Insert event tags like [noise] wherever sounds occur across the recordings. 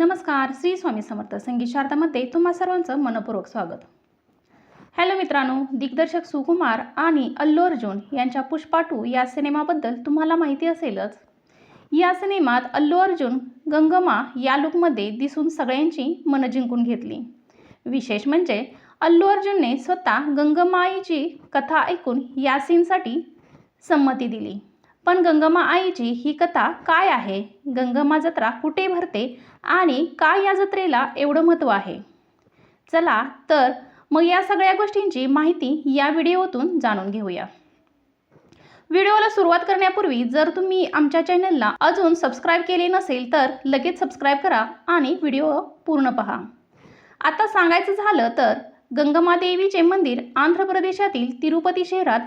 नमस्कार श्री स्वामी समर्थ संगीत शारदामध्ये तुम्हा सर्वांचं मनपूर्वक स्वागत. हॅलो मित्रांनो दिग्दर्शक सुकुमार आणि अल्लू अर्जुन यांच्या पुष्पा टू या सिनेमाबद्दल तुम्हाला माहिती असेलच. या सिनेमात अल्लू अर्जुन गंगमा या लुकमध्ये दिसून सगळ्यांची मनं जिंकून घेतली. विशेष म्हणजे अल्लू अर्जुनने स्वतः गंगमाईची कथा ऐकून या सीनसाठी संमती दिली. पण गंगमा आईची ही कथा काय आहे? गंगमा जत्रा कुठे भरते आणि का या जत्रेला एवढं महत्त्व आहे? चला तर मग या सगळ्या गोष्टींची माहिती या व्हिडिओतून जाणून घेऊया. व्हिडिओला सुरुवात करण्यापूर्वी जर तुम्ही आमच्या चॅनलला अजून सबस्क्राईब केले नसेल तर लगेच सबस्क्राईब करा आणि व्हिडिओ पूर्ण पहा. आता सांगायचं झालं तर गंगमादेवीचे मंदिर आंध्र प्रदेशातील तिरुपती शहरात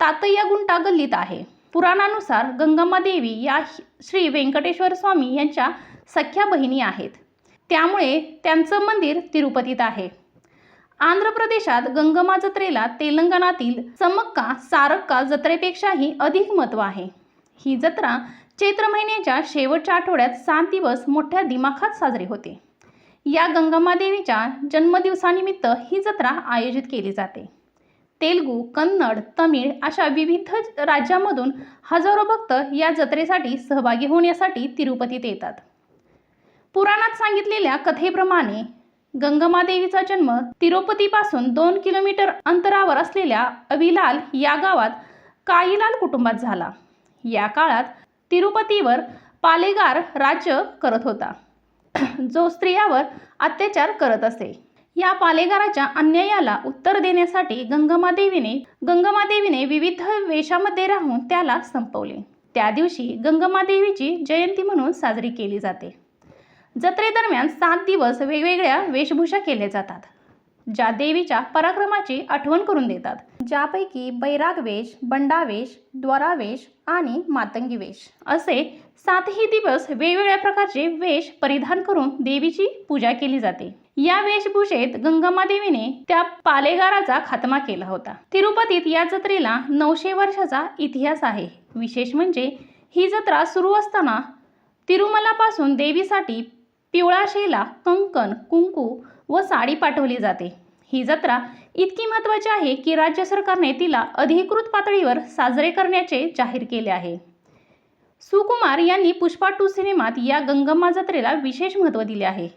तातय्या गुंटा गल्लीत आहे. पुराणानुसार गंगम्मा देवी या श्री व्यंकटेश्वर स्वामी यांच्या सख्या बहिणी आहेत. त्यामुळे त्यांचं मंदिर तिरुपतीत आहे. आंध्र प्रदेशात गंगमा जत्रेला तेलंगणातील समक्का सारक्का जत्रेपेक्षाही अधिक महत्त्व आहे. ही जत्रा चैत्र महिन्याच्या शेवटच्या आठवड्यात सात दिवस मोठ्या दिमाखात साजरी होते. या गंगम्मा देवीच्या जन्मदिवसानिमित्त ही जत्रा आयोजित केली जाते. तेलगू कन्नड तमिळ अशा विविध राज्यामधून हजारो भक्त या जत्रेसाठी सहभागी होण्यासाठी तिरुपतीत येतात. पुराणात सांगितलेल्या कथेप्रमाणे गंगमादेवीचा जन्म तिरुपतीपासून दोन किलोमीटर अंतरावर असलेल्या अविलाल या गावात काईलाल कुटुंबात झाला. या काळात तिरुपतीवर पालेगार राज्य करत होता. [clears throat] जो स्त्रियावर अत्याचार करत असे. या पालेगाराच्या अन्यायाला उत्तर देण्यासाठी गंगमादेवीने गंगमादेवीने विविध वेशामध्ये राहून त्याला संपवले. त्या दिवशी गंगमादेवीची जयंती म्हणून साजरी केली जाते. जत्रेदरम्यान सात दिवस वेगवेगळ्या वेशभूषा केल्या जातात. ज्या देवीच्या पराक्रमाची आठवण करून देतात. ज्यापैकी बैरागवेश बंडावेश द्वारावेश आणि मातंगी वेश असे सातही दिवस वेगवेगळ्या प्रकारचे वेश परिधान करून देवीची पूजा केली जाते. या वेशभूषेत गंगमादेवीने त्या पालेगाराचा खात्मा केला होता. तिरुपतीत या जत्रेला नऊशे वर्षाचा इतिहास आहे. विशेष म्हणजे ही जत्रा सुरू असताना तिरुमलापासून देवीसाठी पिवळा शेला कंकण कुंकू व साडी पाठवली जाते. ही जत्रा इतकी महत्त्वाची आहे की राज्य सरकारने तिला अधिकृत पातळीवर साजरे करण्याचे जाहीर केले आहे. सुकुमार यांनी पुष्पा टू सिनेमात या गंगम्मा जत्रेला विशेष महत्त्व दिले आहे.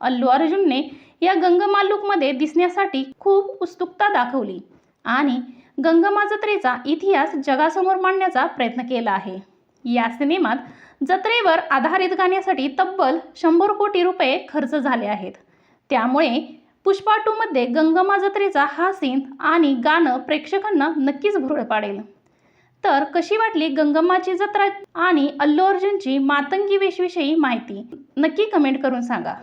अल्लू अर्जुनने या गंगम्मा लुकमध्ये दिसण्यासाठी खूप उत्सुकता दाखवली आणि गंगम्मा जत्रेचा इतिहास जगासमोर मांडण्याचा प्रयत्न केला आहे. या सिनेमात जत्रेवर आधारित गाण्यासाठी तब्बल शंभर कोटी रुपये खर्च झाले आहेत. त्यामुळे पुष्पा टूमध्ये गंगमा जत्रेचा हा सीन आणि गाणं प्रेक्षकांना नक्कीच भुरळ पाडेल. तर कशी वाटली गंगम्माची जत्रा आणि अल्लू अर्जुनची मातंगी वेशविषयी माहिती? नक्की कमेंट करून सांगा.